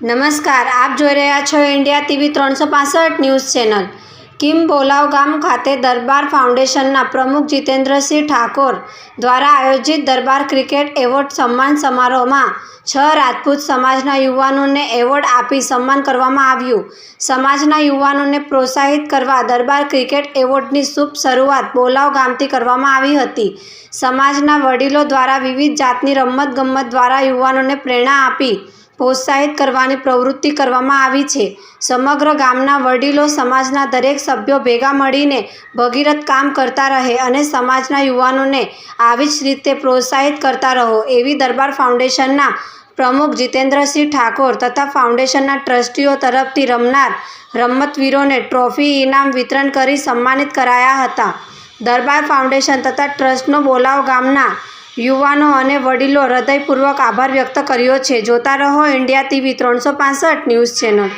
નમસ્કાર આપ જોઈ રહ્યા છો ઇન્ડિયા ટીવી ત્રણસો ન્યૂઝ ચેનલ. કિમ બોલાવ ગામ ખાતે દરબાર ફાઉન્ડેશનના પ્રમુખ જીતેન્દ્રસિંહ ઠાકોર દ્વારા આયોજિત દરબાર ક્રિકેટ એવોર્ડ સન્માન સમારોહમાં છ રાજપૂત સમાજના યુવાનોને એવોર્ડ આપી સન્માન કરવામાં આવ્યું. સમાજના યુવાનોને પ્રોત્સાહિત કરવા દરબાર ક્રિકેટ એવોર્ડની શુભ શરૂઆત બોલાવ ગામથી કરવામાં આવી હતી. સમાજના વડીલો દ્વારા વિવિધ જાતની રમતગમત દ્વારા યુવાનોને પ્રેરણા આપી પ્રોત્સાહિત કરવાની પ્રવૃત્તિ કરવામાં આવી છે. સમગ્ર ગામના વડીલો સમાજના દરેક સભ્યો ભેગા મળીને ભગીરથ કામ કરતા રહે અને સમાજના યુવાનોને આવી જ રીતે પ્રોત્સાહિત કરતા રહો, એવી દરબાર ફાઉન્ડેશનના પ્રમુખ જીતેન્દ્રસિંહ ઠાકોર તથા ફાઉન્ડેશનના ટ્રસ્ટીઓ તરફથી રમનાર રમતવીરોને ટ્રોફી, ઇનામ વિતરણ કરી સન્માનિત કરાયા હતા. દરબાર ફાઉન્ડેશન તથા ટ્રસ્ટનો બોલાવ ગામના યુવાનો અને વડીલો હૃદયપૂર્વક આભાર વ્યક્ત કર્યો છે. જોતા રહો, ઇન્ડિયા ટીવી ત્રણસો ન્યૂઝ ચેનલ.